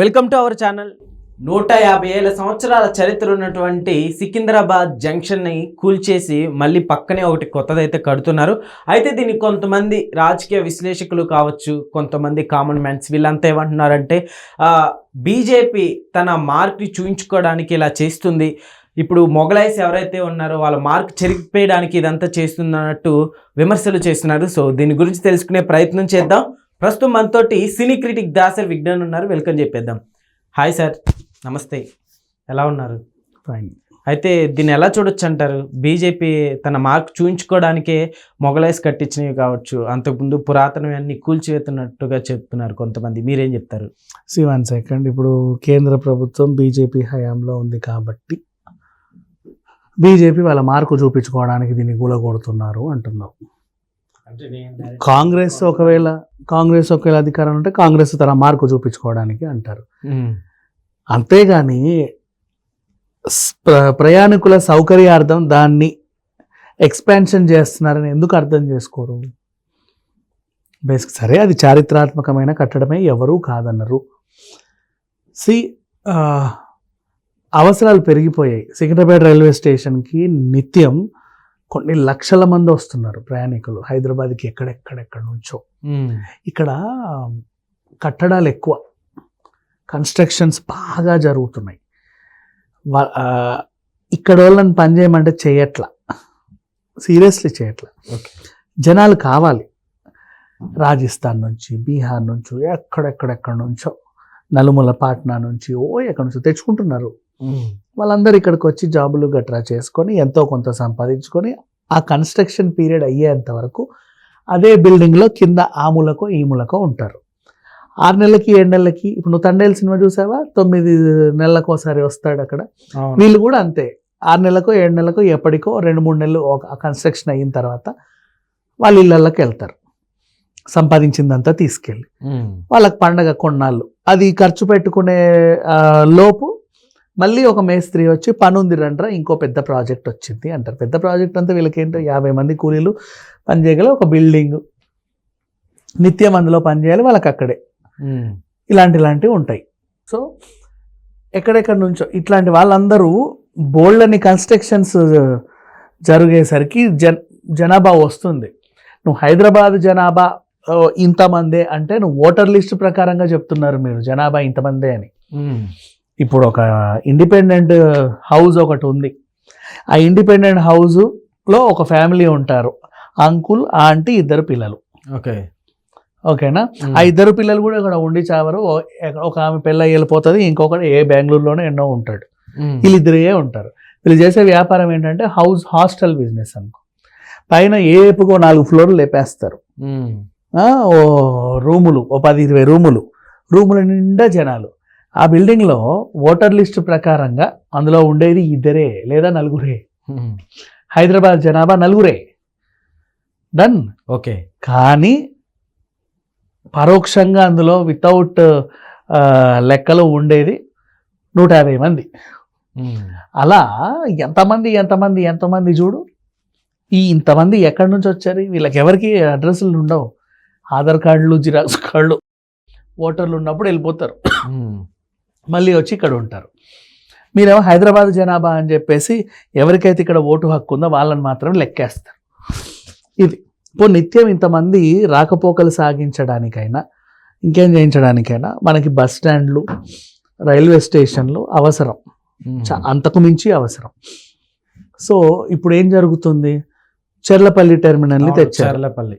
Welcome to our channel. నూట యాభై ఏళ్ళ సంవత్సరాల చరిత్ర ఉన్నటువంటి సికింద్రాబాద్ జంక్షన్ని కూల్చేసి మళ్ళీ పక్కనే ఒకటి కొత్తదైతే కడుతున్నారు. అయితే దీన్ని కొంతమంది రాజకీయ విశ్లేషకులు కావచ్చు కొంతమంది కామన్ మ్యాన్స్ వీళ్ళంతా ఏమంటున్నారంటే బీజేపీ తన మార్క్ని చూయించుకోవడానికి ఇలా చేస్తుంది. ఇప్పుడు మొగలైస్ ఎవరైతే ఉన్నారో వాళ్ళ మార్క్ చెరిగిపోయడానికి ఇదంతా చేస్తున్నట్టు విమర్శలు చేస్తున్నారు. సో దీని గురించి తెలుసుకునే ప్రయత్నం చేద్దాం. ప్రస్తుతం మనతోటి సినీ క్రిటిక్ దాసర్ విజ్ఞాన్ ఉన్నారు. వెల్కమ్ చెప్పేద్దాం. Hi sir. నమస్తే. ఎలా ఉన్నారు? ఫైన్ అయితే దీన్ని ఎలా చూడొచ్చు అంటారు? బీజేపీ తన మార్క్ చూయించుకోవడానికే మొఘలైస్ కట్టించినవి కావచ్చు. అంతకుముందు పురాతనవి అన్ని కూల్చివేతున్నట్టుగా చెప్తున్నారు కొంతమంది. మీరేం చెప్తారు? సి వన్ సెకండ్ ఇప్పుడు కేంద్ర ప్రభుత్వం బీజేపీ హయాంలో ఉంది కాబట్టి బీజేపీ వాళ్ళ మార్కు చూపించుకోవడానికి దీన్ని కూలగొడుతున్నారు అంటున్నాం. కాంగ్రెస్ ఒకవేళ కాంగ్రెస్ ఒకవేళ అధికారం ఉంటే కాంగ్రెస్ తన మార్కు చూపించుకోవడానికి అంటారు. అంతేగాని ప్రయాణికుల సౌకర్యార్థం దాన్ని ఎక్స్పాన్షన్ చేస్తున్నారని ఎందుకు అర్థం చేసుకోరు? బేసిక్ సరే అది చారిత్రాత్మకమైన కట్టడమే ఎవరూ కాదన్నారు. సి అవసరాలు పెరిగిపోయాయి. సికింద్రాబాద్ రైల్వే స్టేషన్కి నిత్యం కొన్ని లక్షల మంది వస్తున్నారు ప్రయాణికులు హైదరాబాద్కి ఎక్కడెక్కడెక్కడ నుంచో. ఇక్కడ కట్టడాలు ఎక్కువ. కన్స్ట్రక్షన్స్ బాగా జరుగుతున్నాయి. ఇక్కడ వాళ్ళని పని చేయమంటే చేయట్లా. సీరియస్లీ చేయట్లా. జనాలు కావాలి. రాజస్థాన్ నుంచి బీహార్ నుంచి ఎక్కడెక్కడెక్కడ నుంచో. నలుమూల పాట్నా నుంచి ఓ ఎక్కడి నుంచో తెచ్చుకుంటున్నారు. వాళ్ళందరూ ఇక్కడికి వచ్చి జాబులు గట్రా చేసుకొని ఎంతో కొంత సంపాదించుకొని ఆ కన్స్ట్రక్షన్ పీరియడ్ అయ్యేంత వరకు అదే బిల్డింగ్లో కింద ఆ మూలకో ఈ మూలకో ఉంటారు. ఆరు నెలలకి ఏడు నెలలకి ఇప్పుడు నువ్వు తండేలు సినిమా చూసావా? తొమ్మిది నెలలకు ఒకసారి వస్తాడు అక్కడ. వీళ్ళు కూడా అంతే. ఆరు నెలలకు ఏడు నెలలకు ఎప్పటికో రెండు మూడు నెలలు ఒక కన్స్ట్రక్షన్ అయిన తర్వాత వాళ్ళ ఇళ్ళకి వెళ్తారు. సంపాదించిందంతా తీసుకెళ్ళి. వాళ్ళకి పండగ కొన్నాళ్ళు. అది ఖర్చు పెట్టుకునే లోపు మళ్ళీ ఒక మేస్త్రి వచ్చి పని ఉంది రండ్రా ఇంకో పెద్ద ప్రాజెక్ట్ వచ్చింది అంటారు. పెద్ద ప్రాజెక్ట్ అంతా వీళ్ళకి ఏంటో యాభై మంది కూలీలు పని చేయగల ఒక బిల్డింగ్. నిత్యం అందులో పని చేయాలి వాళ్ళకి అక్కడే. ఇలాంటి ఇలాంటివి ఉంటాయి. సో ఎక్కడెక్కడ నుంచో ఇట్లాంటి వాళ్ళందరూ బోల్డ్ని కన్స్ట్రక్షన్స్ జరిగేసరికి జన్ జనాభా వస్తుంది. నువ్వు హైదరాబాద్ జనాభా ఇంతమందే అంటే నువ్వు ఓటర్ లిస్ట్ ప్రకారంగా చెప్తున్నారు మీరు జనాభా ఇంతమందే అని. ఇప్పుడు ఒక ఇండిపెండెంట్ హౌస్ ఒకటి ఉంది. ఆ ఇండిపెండెంట్ హౌస్లో ఒక ఫ్యామిలీ ఉంటారు. అంకుల్ ఆంటీ ఇద్దరు పిల్లలు. ఓకే. ఓకేనా? ఆ ఇద్దరు పిల్లలు కూడా ఇక్కడ ఉండి చావరు. ఒక ఆమె పెళ్ళ వెళ్ళిపోతుంది ఇంకొకటి ఏ బెంగళూరులోనే ఎన్నో ఉంటాడు. వీళ్ళిద్దరే ఉంటారు. వీళ్ళు చేసే వ్యాపారం ఏంటంటే హౌస్ హాస్టల్ బిజినెస్ అనుకో. పైన ఏపుకో నాలుగు ఫ్లోర్లు లేపేస్తారు. ఓ రూములు ఓ పది ఇరవై రూములు. రూముల నిండా జనాలు. ఆ బిల్డింగ్లో ఓటర్ లిస్ట్ ప్రకారంగా అందులో ఉండేది ఇద్దరే లేదా నలుగురే. హైదరాబాద్ జనాభా నలుగురే. Done okay. కానీ పరోక్షంగా అందులో వితౌట్ లెక్కలో ఉండేది నూట యాభై మంది. అలా ఎంతమంది ఎంతమంది ఎంతమంది చూడు? ఈ ఇంతమంది ఎక్కడి నుంచి వచ్చారు? వీళ్ళకి ఎవరికి అడ్రస్లు ఉండవు. ఆధార్ కార్డులు జిరాక్స్ కార్డులు. ఓటర్లు ఉన్నప్పుడు వెళ్ళిపోతారు. మళ్ళీ వచ్చి ఇక్కడ ఉంటారు. మీరేమో హైదరాబాద్ జనాభా అని చెప్పేసి ఎవరికైతే ఇక్కడ ఓటు హక్కు ఉందో వాళ్ళని మాత్రం లెక్కేస్తారు. ఇది. ఇప్పుడు నిత్యం ఇంతమంది రాకపోకలు సాగించడానికైనా ఇంకేం చేయించడానికైనా మనకి బస్ స్టాండ్లు రైల్వే స్టేషన్లు అవసరం. అంతకు మించి అవసరం. సో ఇప్పుడు ఏం జరుగుతుంది? చెర్లపల్లి టెర్మినల్ని తెచ్చారు. చర్లపల్లి.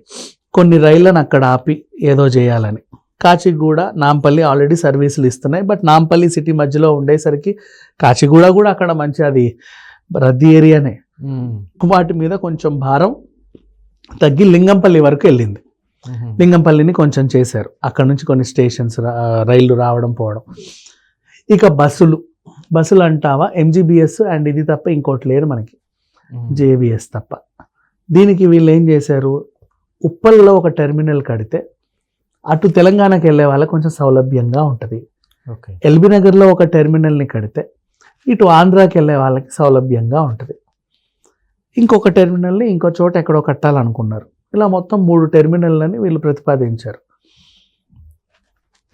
కొన్ని రైళ్ళను అక్కడ ఆపి ఏదో చేయాలని. కాచిగూడ నాంపల్లి ఆల్రెడీ సర్వీసులు ఇస్తున్నాయి. బట్ నాంపల్లి సిటీ మధ్యలో ఉండేసరికి కాచిగూడ కూడా అక్కడ మంచి అది రద్దీ ఏరియానే వాటి మీద కొంచెం భారం తగ్గి లింగంపల్లి వరకు వెళ్ళింది. లింగంపల్లిని కొంచెం చేశారు. అక్కడ నుంచి కొన్ని స్టేషన్స్ రైళ్ళు రావడం పోవడం. ఇక బస్సులు. బస్సులు అంటావా? ఎంజీబీఎస్ అండ్ ఇది తప్ప ఇంకోటి లేదు మనకి. జేబిఎస్ తప్ప. దీనికి వీళ్ళు ఏం చేశారు? ఉప్పల్లో ఒక టెర్మినల్ కడితే అటు తెలంగాణకి వెళ్ళే వాళ్ళకి కొంచెం సౌలభ్యంగా ఉంటుంది. ఓకే. ఎల్బీ నగర్లో ఒక టెర్మినల్ని కడితే ఇటు ఆంధ్రాకి వెళ్ళే వాళ్ళకి సౌలభ్యంగా ఉంటుంది. ఇంకొక టెర్మినల్ని ఇంకో చోట ఎక్కడో కట్టాలనుకున్నారు. ఇలా మొత్తం మూడు టెర్మినల్లని వీళ్ళు ప్రతిపాదించారు.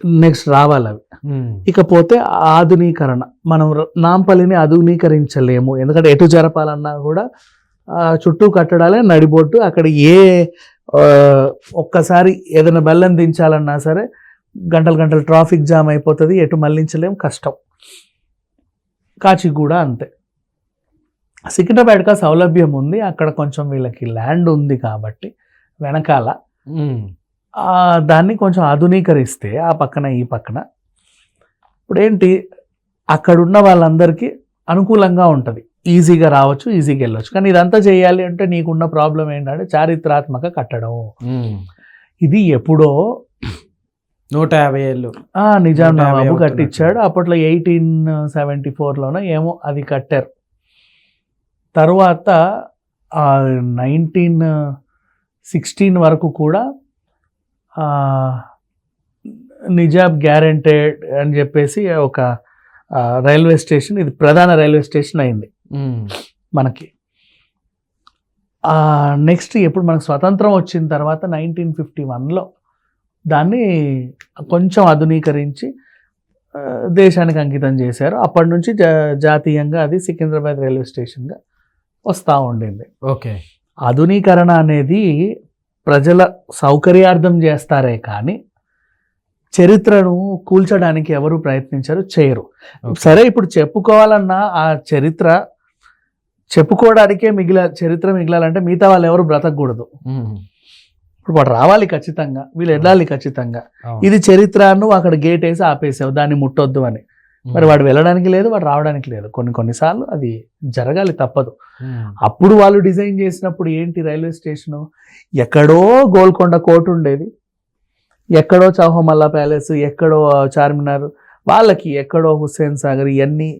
నెక్స్ట్ రావాలి అవి. ఇకపోతే ఆధునీకరణ. మనం నాంపల్లిని ఆధునీకరించలేము. ఎందుకంటే ఎటు జరపాలన్నా కూడా చుట్టూ కట్టడాలే నడిబొట్టు అక్కడ ఏ ఒక్కసారి ఏదైనా బెల్లం దించాలన్నా సరే గంటలు గంటలు ట్రాఫిక్ జామ్ అయిపోతుంది ఎటు మళ్ళించలేం కష్టం. కాచిగూడ అంతే. సికింద్రాబాద్గా సౌలభ్యం ఉంది అక్కడ కొంచెం వీళ్ళకి ల్యాండ్ ఉంది కాబట్టి వెనకాల. దాన్ని కొంచెం ఆధునీకరిస్తే ఆ పక్కన ఈ పక్కన ఇప్పుడు ఏంటి అక్కడున్న వాళ్ళందరికీ అనుకూలంగా ఉంటుంది. ఈజీగా రావచ్చు ఈజీగా వెళ్ళొచ్చు. కానీ ఇదంతా చేయాలి అంటే నీకున్న ప్రాబ్లం ఏంటంటే చారిత్రాత్మక కట్టడం. ఇది ఎప్పుడో నూట యాభై ఏళ్ళు. నిజాం నవాబు. కట్టించాడు అప్పట్లో ఎయిటీన్ సెవెంటీ ఫోర్లోనో ఏమో అది కట్టారు. తర్వాత నైన్టీన్ సిక్స్టీన్ వరకు కూడా నిజాబ్ గ్యారెంటెడ్ అని చెప్పేసి ఒక రైల్వే స్టేషన్ ఇది ప్రధాన రైల్వే స్టేషన్ అయింది. మనకి. నెక్స్ట్ ఎప్పుడు మనకు స్వతంత్రం వచ్చిన తర్వాత నైన్టీన్ ఫిఫ్టీ వన్లో దాన్ని కొంచెం ఆధునీకరించి దేశానికి అంకితం చేశారు. అప్పటి నుంచి జా జాతీయంగా అది సికింద్రాబాద్ రైల్వే స్టేషన్గా వస్తూ ఉండింది. ఓకే. ఆధునీకరణ అనేది ప్రజల సౌకర్యార్థం చేస్తారే కానీ చరిత్రను కూల్చడానికి ఎవరు ప్రయత్నించారు చేయరు. సరే ఇప్పుడు చెప్పుకోవాలన్నా ఆ చరిత్ర చెప్పుకోవడానికే మిగిల చరిత్ర మిగిలాలంటే మిగతా వాళ్ళు ఎవరు బ్రతకూడదు. ఇప్పుడు వాడు రావాలి ఖచ్చితంగా వీళ్ళు వెళ్ళాలి ఖచ్చితంగా. ఇది చరిత్ర నువ్వు అక్కడ గేట్ వేసి ఆపేసావు దాన్ని ముట్టొద్దు అని. మరి వాడు వెళ్ళడానికి లేదు వాడు రావడానికి లేదు. కొన్ని కొన్నిసార్లు అది జరగాలి తప్పదు. అప్పుడు వాళ్ళు డిజైన్ చేసినప్పుడు ఏంటి రైల్వే స్టేషను? ఎక్కడో గోల్కొండ కోట ఉండేది. ఎక్కడో చౌహమల్లా ప్యాలెస్ ఎక్కడో చార్మినార్ వాళ్ళకి ఎక్కడో హుస్సేన్ సాగర్ ఇవన్నీ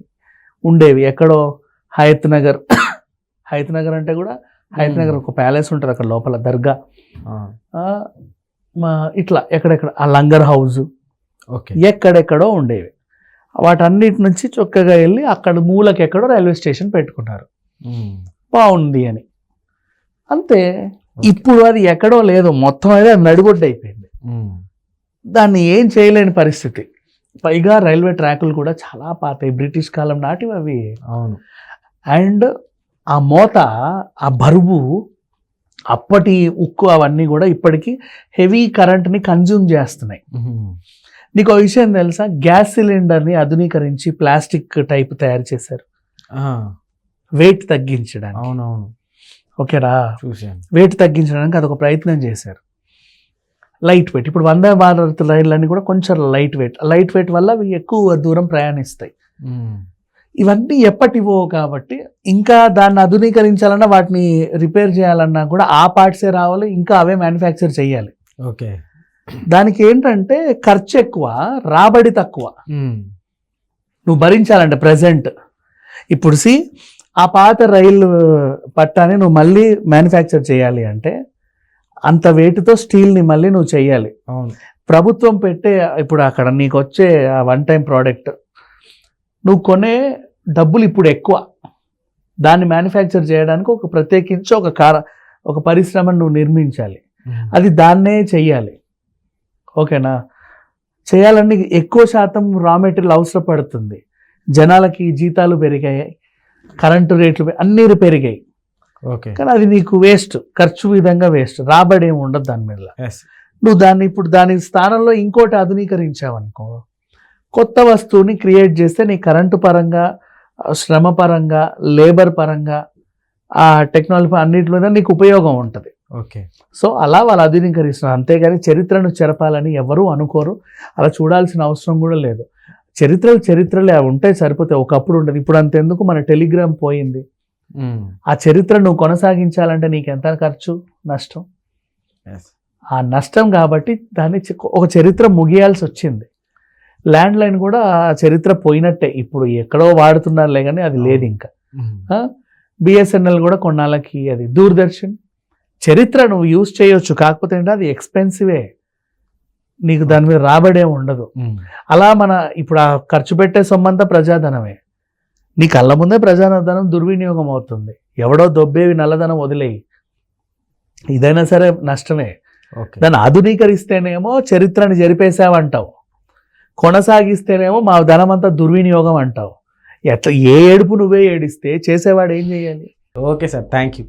ఉండేవి. ఎక్కడో హయత్ నగర్ హయత్ నగర్ అంటే కూడా హయత్ నగర్ ఒక ప్యాలెస్ ఉంటుంది అక్కడ లోపల దర్గా. ఇట్లా ఎక్కడెక్కడ ఆ లంగర్ హౌస్ ఓకే. ఎక్కడెక్కడో ఉండేవి. వాటన్నిటి నుంచి చొక్కగా వెళ్ళి అక్కడ మూలకి ఎక్కడో రైల్వే స్టేషన్ పెట్టుకున్నారు. బాగుంది అని. అంతే. ఇప్పుడు అది ఎక్కడో లేదు మొత్తం అయితే అది నడిబొడ్డు అయిపోయింది. దాన్ని ఏం చేయలేని పరిస్థితి. పైగా రైల్వే ట్రాకులు కూడా చాలా పాతాయి. బ్రిటిష్ కాలం నాటివి అవి. అవును. అండ్ ఆ మోత ఆ బరువు అప్పటి ఉక్కు అవన్నీ కూడా ఇప్పటికీ హెవీ కరెంట్ని కన్జ్యూమ్ చేస్తున్నాయి. నీకు ఒక విషయం తెలుసా? గ్యాస్ సిలిండర్ని ఆధునీకరించి ప్లాస్టిక్ టైప్ తయారు చేశారు. వెయిట్ తగ్గించడానికి. అవునవును. ఓకేరా? వెయిట్ తగ్గించడానికి అదొక ప్రయత్నం చేశారు. Light weight. ఇప్పుడు వందే భారత్ రైళ్ళన్నీ కూడా కొంచెం లైట్ వెయిట్. లైట్ వెయిట్ వల్ల అవి ఎక్కువ దూరం ప్రయాణిస్తాయి. ఇవన్నీ ఎప్పటివో కాబట్టి ఇంకా దాన్ని ఆధునీకరించాలన్నా వాటిని రిపేర్ చేయాలన్నా కూడా ఆ పార్ట్సే రావాలి ఇంకా అవే మ్యానుఫ్యాక్చర్ చేయాలి. ఓకే. దానికి ఏంటంటే ఖర్చు ఎక్కువ రాబడి తక్కువ. నువ్వు భరించాలంటే ప్రజెంట్. ఇప్పుడు సి ఆ పాత రైలు పట్టాన్ని నువ్వు మళ్ళీ మ్యానుఫ్యాక్చర్ చేయాలి అంటే అంత వెయిట్తో స్టీల్ని మళ్ళీ నువ్వు చేయాలి ప్రభుత్వం పెట్టే ఇప్పుడు అక్కడ నీకు వచ్చే ఆ వన్ టైం ప్రోడక్ట్ నువ్వు కొనే డబ్బులు ఇప్పుడు ఎక్కువ. దాన్ని మ్యానుఫ్యాక్చర్ చేయడానికి ఒక ప్రత్యేకించి ఒక కార ఒక పరిశ్రమను నువ్వు నిర్మించాలి. అది దాన్నే చెయ్యాలి. ఓకేనా? చేయాలని ఎక్కువ శాతం రా మెటీరియల్ అవసరం పడుతుంది జనాలకి జీతాలు పెరిగాయి కరెంటు రేట్లు అన్నీ పెరిగాయి. కానీ అది నీకు వేస్ట్ ఖర్చు విధంగా వేస్ట్ రాబడి ఏమి ఉండదు దాని మీద. నువ్వు దాన్ని ఇప్పుడు దాని స్థానంలో ఇంకోటి ఆధునీకరించావనుకో కొత్త వస్తువుని క్రియేట్ చేస్తే నీ కరెంటు పరంగా శ్రమ పరంగా లేబర్ పరంగా ఆ టెక్నాలజీ అన్నిటి మీద నీకు ఉపయోగం ఉంటుంది. ఓకే. సో అలా వాళ్ళు ఆధునీకరిస్తున్నారు. అంతేగాని చరిత్రను చెరపాలని ఎవరూ అనుకోరు. అలా చూడాల్సిన అవసరం కూడా లేదు. చరిత్రలు చరిత్రలే అవి ఉంటాయి సరిపోతాయి. ఒకప్పుడు ఉండదు. ఇప్పుడు అంతెందుకు? మన టెలిగ్రామ్ పోయింది. ఆ చరిత్ర నువ్వు కొనసాగించాలంటే నీకు ఎంత ఖర్చు? నష్టం. ఆ నష్టం కాబట్టి దాన్ని ఒక చరిత్ర ముగియాల్సి వచ్చింది. ల్యాండ్ లైన్ కూడా ఆ చరిత్ర పోయినట్టే. ఇప్పుడు ఎక్కడో వాడుతున్నారులే కానీ అది లేదు ఇంకా. ఉమ్. బిఎస్ఎన్ఎల్ కూడా కొన్నాళ్ళకి అది దూరదర్శన్. చరిత్ర నువ్వు యూజ్ చేయొచ్చు. కాకపోతే ఏంటంటే అది ఎక్స్పెన్సివే. నీకు దాని మీద రాబడే ఉండదు. అలా మన ఇప్పుడు ఆ ఖర్చు పెట్టే సొమ్మంతా ప్రజాధనమే. నీ కళ్ళ ముందే ప్రజాధనం దుర్వినియోగం అవుతుంది. ఎవడో దొబ్బేవి నల్లధనం వదిలేయి. ఇదైనా సరే నష్టమే. ఓకే. దాన్ని ఆధునీకరిస్తేనేమో చరిత్రని జరిపేసావంటావు కొనసాగిస్తేనేమో మా ధనం అంతా దుర్వినియోగం అంటావు. ఎట్లా ఏ ఏడుపు నువ్వే ఏడిస్తే చేసేవాడు ఏం చేయాలి? Okay sir thank you